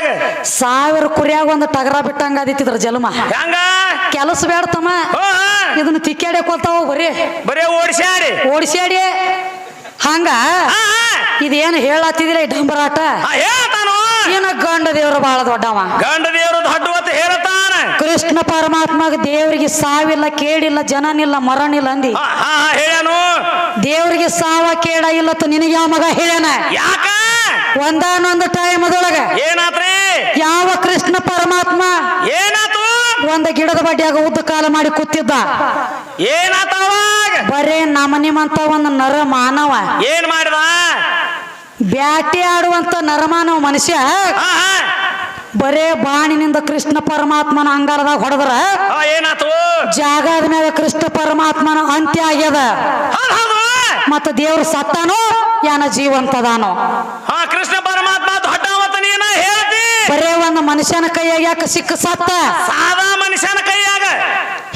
ಕುರಿಯಾಗ ಸಾವಿರ ಕುರಿಯಾಗ ಒಂದು ಟಗರ ಬಿಟ್ಟಂಗ ಅದಿತ್ತಿದ್ರ ಜಲಮ. ಹೆಂಗ? ಕೆಲಸ ಬೇಡತಮ್ಮ ತಮ್ಮ. ಇದನ್ನ ತಿಕ್ಕಾಡಿ ಕೊಲ್ತಾವ ಬರೀ. ಬರೇ ಓಡಿಸ್ಯಾಡಿ. ಓಡಿಸ್ಯಾಡಿ. ಹಂಗ. ಇದೇನು ಹೇಳತ್ತಿದಿಲ್ಲ ಈ ಡಂಬರಾಟ? ಹೇಳ್ತಾನು. ಏನ ಗಂಡ ದೇವ್ರು ಬಾಳ ದೊಡ್ಡವ? ಗಂಡ ದೇವರು ದೊಡ್ಡ ಹೇಳ್ತಾನ. ಕೃಷ್ಣ ಪರಮಾತ್ಮಗ ದೇವರಿಗೆ ಸಾವಿಲ್ಲ ಕೇಡಿಲ್ಲ ಜನನಿಲ್ಲ ಮರಣಿಲ್ಲ ಅಂದಿ. ಹೇಳ್ಯಾನು. ದೇವರಿಗೆ ಸಾವ ಕೇಡ ಇಲ್ಲ ನಿನಗೆ ಯಾವ ಮಗ ಹೇಳ್ಯಾನ? ಯಾಕ? ಒಂದಾನೊಂದು ಟೈಮ್ ಅದೊಳಗ ಏನಾತ್ರಿ? ಯಾವ ಕೃಷ್ಣ ಪರಮಾತ್ಮ ಏನಾತು? ಒಂದು ಗಿಡದ ಬಡ್ಡಿಯಾಗ ಉದ್ದ ಕಾಲ ಮಾಡಿ ಕೂತಿದ್ದ. ಏನಾತ ಬರೇ ನಮ್ಮ ನಿಮ್ಮಂತ ಒಂದು ನರ ಮಾನವ ಏನ್ ಮಾಡಿದ? ಬ್ಯಾಟಿ ಆಡುವಂತ ನರಮಾನವ ಮನುಷ್ಯ ಬರೇ ಬಾಣಿನಿಂದ ಕೃಷ್ಣ ಪರಮಾತ್ಮನ ಅಂಗಾರದಾಗ ಹೊಡೆದ್ರ ಏನಾತು? ಜಾಗದ ಮೇಲೆ ಕೃಷ್ಣ ಪರಮಾತ್ಮನ ಅಂತ್ಯ ಆಗ್ಯದ. ಮತ್ತ ದೇವ್ರ ಸತ್ತಾನೋ ಯಾನ ಜೀವಂತದಾನೋ. ಹಾ ಕೃಷ್ಣ ಪರಮಾತ್ಮ ದೊಡ್ಡವತ್ತ ನೀನ ಹೇಳ್ತಿ. ಬರೇ ಒಂದು ಮನುಷ್ಯನ ಕೈಯಾಗ ಯಾಕೆ ಸಿಕ್ಕ ಸತ್ತ? ಸಾದಾ ಮನುಷ್ಯನ ಕೈಯಾಗ.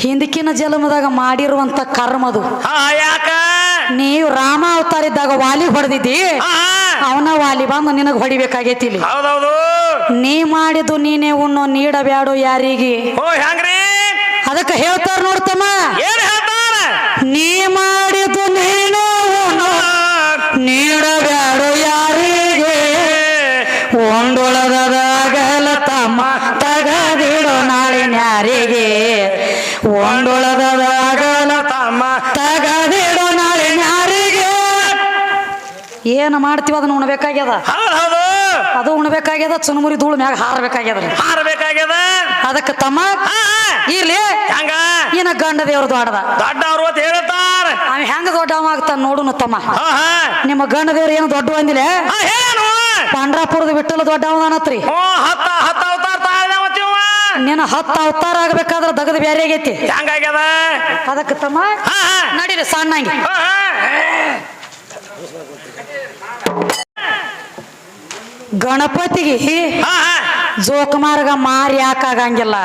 ಹಿಂದಕಿನ ಜನ್ಮದಾಗ ಮಾಡಿರುವಂತ ಕರ್ಮದು ಹಾ ಯಾಕ? ನೀವು ರಾಮ ಅವತಾರ ಇದ್ದಾಗ ವಾಲಿ ಹೊಡೆದಿದ್ದಿ. ಅವನ ವಾಲಿ ಬಂದು ನಿನಗೆ ಹೊಡಿಬೇಕಾಗೈತಿ ಇಲ್ಲಿ. ಹೌದೌದು. ನೀ ಮಾಡಿದ್ದು ನೀನೇ ಉಣ್ಣು ನೀಡಬ್ಯಾಡು ಯಾರಿಗೆ? ಓ ಹೆಂಗ್ರಿ? ಅದಕ್ಕೆ ಹೇಳ್ತಾರ ನೋಡ್ತಮ್ಮ. ಏನ್ ಹೇಳ್ತಾರ? ನೀ ಮಾಡಿದ್ದು ತಮ್ಮ. ತಗದಿಡು ನಾಳಿನ ಯಾರಿಗೆ? ಏನು ಮಾಡ್ತೀವಿ ಅದನ್ನ ಉಣ್ಬೇಕಾಗ್ಯದ? ಅದು ಉಣ್ಬೇಕಾಗ್ಯದ ಚುನುಮುರಿ ಧೂಳು ಮ್ಯಾಗ ಹಾರಬೇಕಾಗ್ಯದ ಹಾರಬೇಕಾಗ್ಯದ. ಅದಕ್ಕೆ ತಮ್ಮ. ಇಲ್ಲಿ ಹೆಂಗ? ಏನ ಗಂಡ ದೇವ್ರ ದೊಡ್ಡದ. ದೊಡ್ಡವ್ರು ಅಂತ ಹೇಳ್ತಾರ ಅವ ಹೆಂಗ ದೊಡ್ಡವ ಆಗ್ತಾನ ನೋಡುನು ತಮ್ಮ. ನಿಮ್ಮ ಗಂಡ ದೇವ್ರ ಏನು ದೊಡ್ಡ ಬಂದಿಲ್ಲ ಪಾಂಡ್ರಾಪುರದ ಬಿಟ್ಟಲು ಹತ್ತ ಹತ್ತ ಅವತಾರ ತಾಳ್ದವತ್ತಿವ ನಿನ್ನ ಹತ್ತು ಅವತಾರ ಆಗ್ಬೇಕಾದ್ರ ದಗದ ಬ್ಯಾರೆ ಆಗೈತಿ. ಅದಕ್ಕ ಅದಕ್ಕೆ ತಮ್ಮ ನಡೀರಿ ಸಣ್ಣ ಗಣಪತಿಗೆ ಹಾ ಹಾ. ಜೋಕುಮಾರ್ಗ ಮಾರಿ ಯಾಕಾಗಂಗಿಲ್ಲ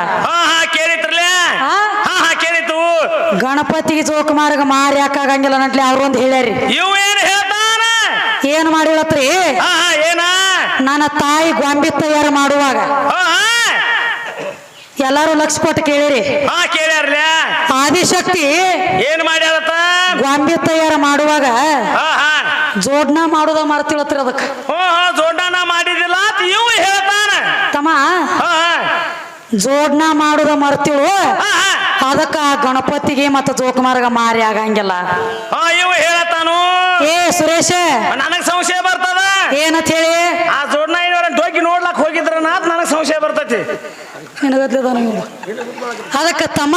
ಗಣಪತಿಗೆ ಜೋಕುಮಾರ್ಗ ಮಾರಿ ಯಾಕಾಗಂಗಿಲ್ಲ ನಟ್ಲಿ ಅವ್ರೊಂದು ಹೇಳ್ಯಾರಿ. ಏನ್ ಮಾಡಿಳತ್ರಿ ನನ್ನ ತಾಯಿ ಗೊಂಬೆ ತಯಾರು ಮಾಡುವಾಗ ಎಲ್ಲಾರು ಲಕ್ಷ ಕೊಟ್ಟು ಕೇಳಿರಿ. ಹಾ ಕೇಳ್ಯಾರ್ಲ. ಆದಿಶಕ್ತಿ ಏನ್ ಮಾಡ್ಯಾರತ್ತ ಗೊಂಬೆ ತಯಾರು ಮಾಡುವಾಗ ಹಾ ಹಾ. ಜೋಡ್ನ ಮಾಡೋದ ಮರ್ತಿಳತ್ರಿ ಅದಕ್ಕೆ. ಹಾ ಜೋಡಣ ಮಾಡಿದಿಲ್ಲ ಅಂತ ಇವ್ ಹೇಳ್ತಾನ. ತಮ್ಮ ಹಾ ಜೋಡ್ನ ಮಾಡೋದ ಮರ್ತಿಳು. ಅದಕ್ಕ ಆ ಗಣಪತಿಗೆ ಮತ್ತು ಜೋಕುಮಾರ್ಗ ಮಾರಿ ಆಗಂಗಿಲ್ಲ. ಹಾ ಇವ್ ಹೇಳತ್ತಾನು. ಏ ಸುರೇಶ. ನನಗ್ ಸಂಶಯ ಬರ್ತದ? ಏನಂತ ಹೇಳಿ? ಆ ಜೋಡ್ನ ಇವರ ಡೋಗಿ ನೋಡ್ಲಕ್ ಹೋಗಿದ್ರ ನಾತ್ ನನಗ್ ಸಂಶಯ ಬರ್ತೈತಿ. ನಿನಗತ್ಲಿದ ಅದಕ್ಕ ತಮ್ಮ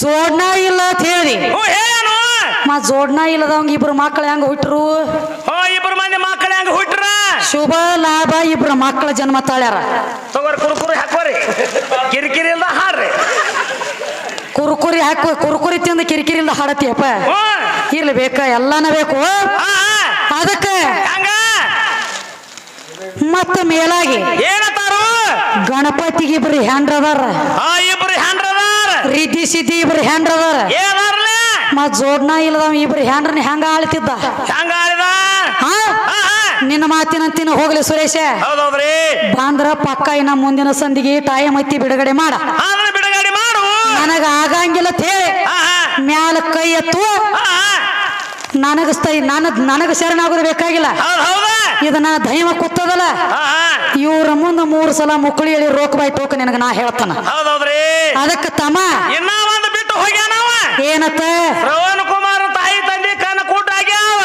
ಜೋಡ್ನ ಇಲ್ಲ ಅಂತ ಹೇಳಿ. ಮಾ ಜೋಡ್ನ ಇಲ್ಲದವಂಗ ಇಬ್ರು ಮಕ್ಕಳು ಹೆಂಗ ಹುಟ್ಟರು ಇಬ್ರು ಮಂದಿ ಮಕ್ಕಳು ಹೆಂಗ ಹುಟ್ಟರ ಶುಭ ಲಾಭ ಇಬ್ರು ಮಕ್ಕಳ ಜನ್ಮ ತಾಳ್ಯಾರ. ತಗೋರಿ ಕುರುಕುರಿ ಹಾಕೋರಿ ಕಿರಿಕಿರಿ ಇಲ್ದ ಹಾಡ್ರಿ. ಕುರುಕುರಿ ಹಾಕು ಕುರುಕುರಿ ತಿಂದು ಕಿರಿಕಿರಿ ಇಲ್ದ ಹಾಡತಿಯಪ್ಪ. ಇರ್ಲಿ ಬೇಕ ಎಲ್ಲಾನ ಬೇಕು. ಅದಕ್ಕೆ ಮತ್ತ ಮೇಲಾಗಿ ಏನತ್ತಾರು ಗಣಪತಿಗೆ ಇಬ್ರು ಹೆಂಡ್ರದಾರ. ಹಾ ಇಬ್ರು ಹೆಂಡ್ರದಾರ. ರೀತಿ ಸಿದ್ಧಿ ಇಬ್ರು ಹೆಂಡ್ರದಾರ. ಏನಾರ್ಲ ಮತ್ ಜೋಡ್ನ ಇಲ್ಲದವ ಇಬ್ರು ಹೆಂಡ್ರನ್ನ ಹೆಂಗ ಆಳ್ತಿದ್ದ? ಹೆಂಗ ಆಳಿದ? ಹಾ? ನಿನ್ನ ಮಾತಿನಂತಿನ ಹೋಗ್ಲಿ ಸುರೇಶ. ಹೌದೌದ್ರಿ. ಬಾಂದ್ರ ಪಕ್ಕ ಇನ್ನ ಮುಂದಿನ ಸಂದಿಗೆ ಟೈಮ್ ಐತಿ ಬಿಡುಗಡೆ ಮಾಡ. ಬಿಡುಗಡೆ ಮಾಡು. ನನಗ ಆಗಂಗಿಲ್ಲ ಅಂತ ಹೇಳಿ ಮ್ಯಾಲ ಕೈ ಎತ್ತು ನನಗ ನಾನ ನನ್ನ ನನಗ ಶರಣಾಗೋದು ಬೇಕಾಗಿಲ್ಲ ಇದನ್ನ ದೈವ ಕೂತದಲ್ಲ ಇವ್ರ ಮುಂದ ಮೂರು ಸಲ ಮುಕ್ಕಳಿ ಹೇಳಿ ರೋಕ್ ಬಾಯ್ ಟೋಕ ನಿನಗ ನಾ ಹೇಳ್ತಾನ. ಅದಕ್ಕ ತಮ್ಮ ಬಿಟ್ಟು ಏನತ್ತ? ಶ್ರವಣ್ ಕುಮಾರ ತಾಯಿ ತಂದೆ ಕಣ್ಣ ಕೂಟ ಆಗ್ಯಾವ.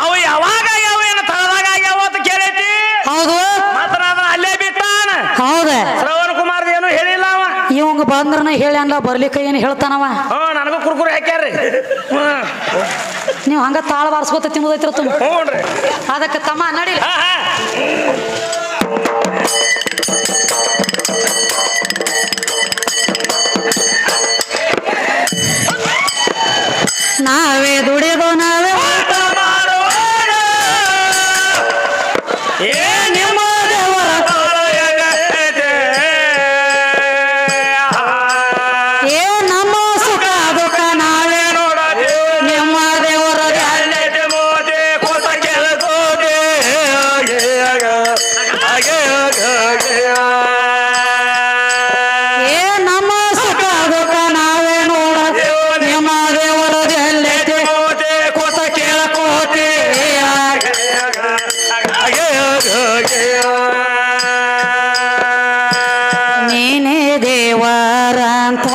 ಅವು ಯಾವಾಗ ಆಗ್ಯಾವ ಏನು ತಳದಾಗ ಆಗ್ಯಾವ ಅಂತ ಕೇಳೈತಿ. ಹೌದು. ಮಾತ್ರ ಅದನ್ನ ಅಲ್ಲೇ ಬಿಟ್ಟಾನ. ಹೌದ. ಶ್ರವಣ ಕುಮಾರ್ ಏನು ಹೇಳಿಲ್ಲ ಅವ. ಇವಂಗ ಬಂದ್ರನ ಹೇಳ್ಯಾನ್ಲ ಬರ್ಲಿಕ್ಕ ಏನ್ ಹೇಳ್ತಾನವ? ನನಗೂ ಕುರ್ಕುರಿ ಹಾಕ್ಯಾರ್ರಿ. ನೀವು ಹಂಗ ತಾಳ ಬಾರಿಸ್ಕೊತ ತಿಂಬುದೈತ್ರ ತುಂಬ ಹ್ಞೂನ್ರಿ ಅದಕ್ಕೆ ತಮ್ಮ ನಡಿಲಿ ದೇವರಂತ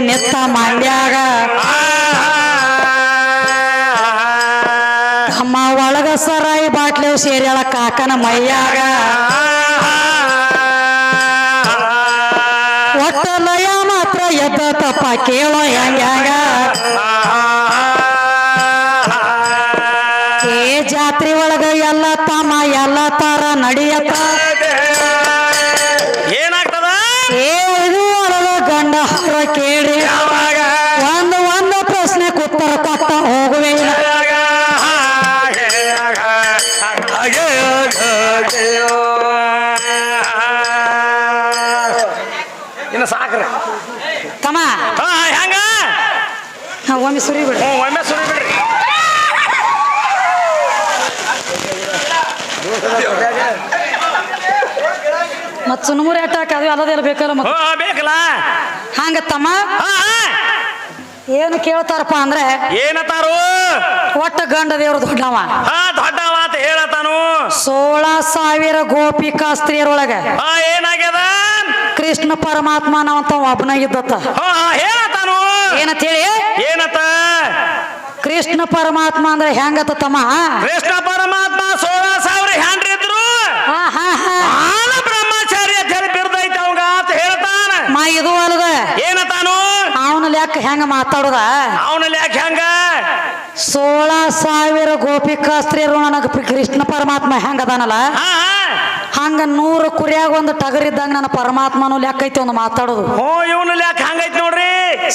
ನಿತ್ತ ಮಂಡ್ಯಾಗ ತಮ್ಮ ಒಳಗ ಸರಾಯಿ ಬಾಟ್ಲೆ ಸೇರ್ಯಾಳ ಕಾಕನ ಮೈಯಾಗ. ಒಟ್ಟ ಲಯ ಮಾತ್ರ ಎದ್ದ ತಪ್ಪ ಕೇಳೋ ಹೆಂಗ್ಯಾಗ. ಏ ಜಾತ್ರೆ ಒಳಗ ಎಲ್ಲ ತಮ್ಮ ಎಲ್ಲ ತರ ನಡಿಯತ್ತ. ಒಮ್ಮೆ ಸುರಿ ಬಿಡ್ರಿ. ಹ್ಞೂ ಒಮ್ಮೆ ಸುರಿ ಬಿಡ್ರಿ. ಮತ್ ಸುನಮೂರಿ ಅಟ್ಟಾಕ ಅದು ಅಲ್ಲದೆಲ್ಲ ಬೇಕಲ್ಲ ಮತ್? ಬೇಕಲ್ಲ? ಹಂಗ ತಮ್ಮ. ಏನು ಕೇಳ್ತಾರಪ್ಪ ಅಂದ್ರೆ ಏನತಾರು? ಒಟ್ಟ ಗಂಡ ದೇವ್ರ ದೊಡ್ಡವ. ದೊಡ್ಡವ ದೊಡ್ಡ ಮಾತು ಹೇಳತಾನು. ಸೋಳ ಸಾವಿರ ಗೋಪಿಕಾ ಸ್ತ್ರೀಯರೊಳಗ ಏನಾಗ್ಯದ? ಕೃಷ್ಣ ಪರಮಾತ್ಮ ನಾವಂತ ಒಬ್ಬನ ಇದ್ದತ್ತ ಹೇಳತಾನು. ಏನಂತ ಹೇಳಿ? ಕೃಷ್ಣ ಪರಮಾತ್ಮ ಅಂದ್ರೆ ಹೆಂಗತ ತಮ್ಮ? ಕೃಷ್ಣ ಪರಮಾತ್ಮ ಸೋಳ ಸಾವಿರ ಹ್ಯಾಂಡ್ರಿ ಇದ್ರು. ಹಾ ಹಾ ಹಾ. ಆನ ಬ್ರಹ್ಮಚಾರಿ ಅಂತ ಹೇಳಿ ಬಿರ್ದೈತೆ ಅವಂಗ ಅಂತ ಹೇಳ್ತಾನ. ಮಾ ಇದು ಅಲ್ದ ಏನತಾನು ಅವನ ಲೆಕ್ಕ ಹೆಂಗ ಮಾತಾಡುದ? ಅವನ ಲೆಕ್ಕ ಹೆಂಗ? ಸೋಳ ಸಾವಿರ ಗೋಪಿಕಾ ಸ್ತ್ರೀಯರು ನನಗ ಕೃಷ್ಣ ಪರಮಾತ್ಮ ಹೆಂಗ ಅದಾನಲ್ಲ? ಹಾ ಹಾ. ಹಂಗ ನೂರು ಕುರಿಯಾಗ ಒಂದು ಟಗರಿದ್ದಂಗ ನನ್ನ ಪರಮಾತ್ಮನು ಲೆಕ್ಕ ಐತಿ ಒಂದು ಮಾತಾಡೋದು. ಹೋ ಇವನು ಲೆಕ್ಕ ಹಂಗೈತಿ ನೋಡ್ರಿ.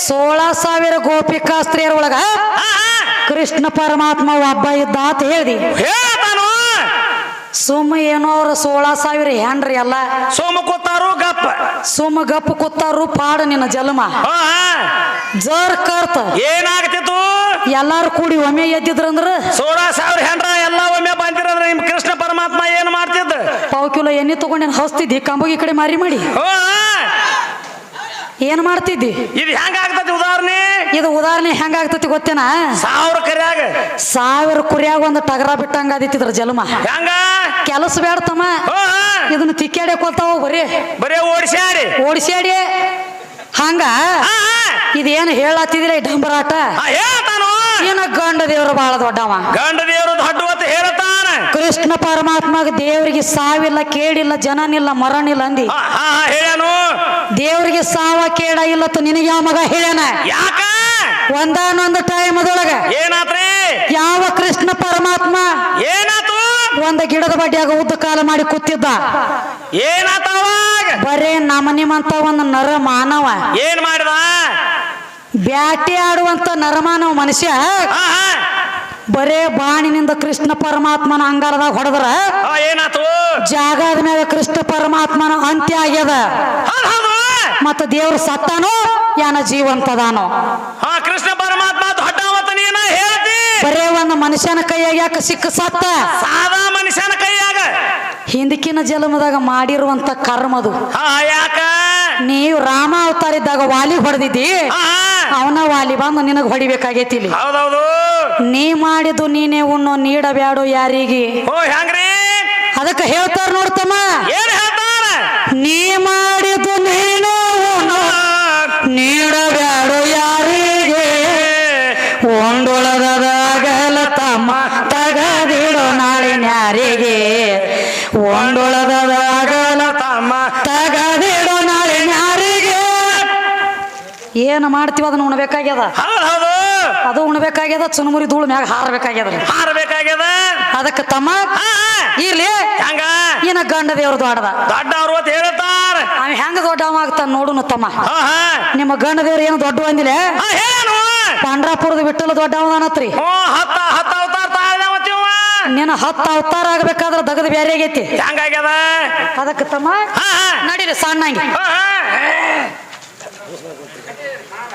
ಸೋಳ ಸಾವಿರ ಗೋಪಿಕಾ ಸ್ತ್ರೀಯರ ಒಳಗ ಕೃಷ್ಣ ಪರಮಾತ್ಮ ಒಬ್ಬ ಇದ್ದ ಅಂತ ಹೇಳಿ ಸುಮ್ ಸುಮ್ಮ ಏನೋ ಅವ್ರ ಸೋಳ ಸಾವಿರ ಹೆಂಡ್ರಿ ಎಲ್ಲ? ಸುಮ್ ಕೂತಾರು ಗಪ್ಪ. ಸುಮ್ ಗಪ್ಪ ಕೂತಾರು ಪಾಡ ನಿನ್ನ ಜನ್ಮ ಜರ್ ಕರ್ತ. ಏನಾಗ್ತಿತ್ತು ಎಲ್ಲಾರು ಕೂಡಿ ಒಮ್ಮೆ ಎದ್ದಿದ್ರಂದ್ರ? ಸೋಳ ಸಾವಿರ ಹೆಂಡ್ರ ಎಲ್ಲ ಒಮ್ಮೆ ಬಂದಿರಂದ್ರ ನಿಮ್ ಕೃಷ್ಣ ಪರಮಾತ್ಮ ಏನು ಮಾಡ್ತಿದ್ದ? ಪಾವ್ ಕಿಲೋ ಎಣ್ಣೆ ತಗೊಂಡೇನು ಹಸ್ತಿದ್ದಿ? ಕಂಬಗಿ ಕಡೆ ಮಾರಿ ಮಾಡಿ. ಏನ್ ಮಾಡ್ತಿದ್ದಿ? ಇದು ಹೆಂಗಾಗ್ತತಿ ಉದಾಹರಣೆ? ಇದು ಉದಾಹರಣೆ ಹೆಂಗಾಗ್ತತಿ ಗೊತ್ತೇನ? ಸಾವಿರ ಕರಿಯಾಗ. ಸಾವಿರ ಕುರಿಯಾಗ ಒಂದು ಟಗರ ಬಿಟ್ಟಂಗ ಅದಿತ್ತಿದ್ರ ಜಲಮ. ಹೆಂಗ? ಕೆಲಸ ಬೇಡ ತಮ್ಮ. ಇದನ್ನ ತಿಕ್ಕಾಡೆ ಕೊಲ್ತಾವ ಬರೀ. ಬರೀ ಓಡಿಸ್ಯಾಡಿ. ಓಡಿಸ್ಯಾಡಿ. ಹಂಗ? ಇದೇನ್ ಹೇಳತ್ತಿದಿಲ್ಲ ಈ ಡಂಬರಾಟ? ಏನ ಗಂಡ ದೇವ್ರು ಬಹಳ ದೊಡ್ಡವ. ಗಂಡ ದೇವರು ದೊಡ್ಡ ಅಂತ ಹೇಳ್ತಾನ ಕೃಷ್ಣ ಪರಮಾತ್ಮಗ ದೇವರಿಗೆ ಸಾವಿಲ್ಲ ಕೇಡಿಲ್ಲ ಜನನಿಲ್ಲ ಮರಣಿಲ್ಲ ಅಂದಿ. ಹಾ ಹಾ ಹಾ, ದೇವರಿಗೆ ಸಾವ ಕೇಡ ಇಲ್ಲ ನಿನಗೆ ಯಾವ ಮಗ ಹೇಳ್ಯಾನ? ಯಾಕ? ಒಂದಾನೊಂದು ಟೈಮ್ ಅದೊಳಗ ಏನಾತ್ರಿ? ಯಾವ ಕೃಷ್ಣ ಪರಮಾತ್ಮ? ಏನಾತು? ಒಂದ ಗಿಡದ ಬಡ್ಡಿಯಾಗ ಉದ್ದ ಕಾಲ ಮಾಡಿ ಕೂತಿದ್ದ. ಏನಾತ ಬರೇ ನಮ್ಮ ನಿಮ್ಮಂತ ಒಂದು ನರ ಮಾನವ ಏನ್ ಮಾಡಿದ? ಬ್ಯಾಟಿ ಆಡುವಂತ ನರಮಾನವ ಮನುಷ್ಯ. ಬರೇ ಬಾಣಿನಿಂದ ಕೃಷ್ಣ ಪರಮಾತ್ಮನ ಅಂಗಾರದಾಗ ಹೊಡೆದ್ರ ಏನಾಯ್ತು ಏನಾತು? ಜಾಗದ ಮೇಲೆ ಕೃಷ್ಣ ಪರಮಾತ್ಮನ ಅಂತ್ಯ ಆಗ್ಯದ. ಮತ್ತ ದೇವ್ರ ಸತ್ತಾನೋ ಯಾನ ಜೀವಂತದಾನೋ. ಕೃಷ್ಣ ಪರಮಾತ್ಮ ಬರೇ ಒಂದು ಮನುಷ್ಯನ ಕೈಯಾಗ ಯಾಕೆ ಸಿಕ್ಕ ಸತ್ತ? ಸಾದಾ ಮನುಷ್ಯನ ಕೈಯಾಗ. ಹಿಂದಕಿನ ಜನ್ಮದಾಗ ಮಾಡಿರುವಂತ ಕರ್ಮದು. ಯಾಕ? ನೀವು ರಾಮ ಅವತಾರ ಇದ್ದಾಗ ವಾಲಿ ಹೊಡೆದಿದ್ದಿ. ಅವನ ವಾಲಿ ಬಂದು ಹೊಡಿಬೇಕಾಗೇತಿ ಹೊಡಿಬೇಕಾಗೈತಿ ಇಲ್ಲಿ. ಹೌದೌದು. ನೀ ಮಾಡಿದ್ದು ನೀನೇ ಉಣ್ಣು ನೀಡಬ್ಯಾಡು ಯಾರಿಗೆ? ಓ ಹೆಂಗ್ರಿ ಅದಕ್ಕೆ ಹೇಳ್ತಾರ ನೋಡ್ತಮ್ಮ ಏನ್ ಹೇಳ್ತಾರ? ನೀ ಮಾಡಿದ್ದು ನೀನೇ ಉಣ್ಣೋ ನೀಡಬ್ಯಾಡು ಯಾರಿಗೆ? ಒಂದೊಳಗದಾಗಲ ತಮ್ಮ ತಗದಿಡು ನಾಳಿನ ಯಾರಿಗೆ ಒಂದೊಳಗದಾಗಲ ಏನು ಮಾಡ್ತೀವಿ ಅದನ್ನ ಉಣ್ಬೇಕಾಗ್ಯದ? ಅದು ಉಣ್ಬೇಕಾಗ್ಯದ ಚುನುಮುರಿ ಧೂಳು ಮ್ಯಾಗ ಹಾರಬೇಕಾಗ್ಯದ ಹಾರಬೇಕಾಗ್ಯದ. ಅದಕ್ಕೆ ತಮ್ಮ ಇರ್ಲಿ. ಹೆಂಗ? ಏನ ಗಂಡ ದೇವ್ರ ದೊಡ್ಡದ. ದೊಡ್ಡವ್ರು ಅಂತ ಹೇಳ್ತಾರ. ಅವ್ ಹೆಂಗ ದೊಡ್ಡವ ಆಗ್ತಾನ ನೋಡುನು ತಮ್ಮ. ನಿಮ್ಮ ಗಂಡ ದೇವ್ರ ಏನು ದೊಡ್ಡ ಅಂದಿಲ್ಲ? ಪಂಡ್ರಾಪುರದ ಬಿಟ್ಟಲು ದೊಡ್ಡವನತ್ರಿ ಹ್ಞೂ ಹತ್ತ ಹತ್ತ ಅವತಾರ ನಿನ್ನ ಹತ್ತು ಅವತಾರ ಆಗ್ಬೇಕಾದ್ರೆ ದಗದ ಬೇರೆ ಆಗೈತಿ. ಹೆಂಗಾಗ್ಯದ? ಅದಕ್ಕೆ ತಮ್ಮ ನಡೀರಿ ಸಣ್ಣಂಗಿ.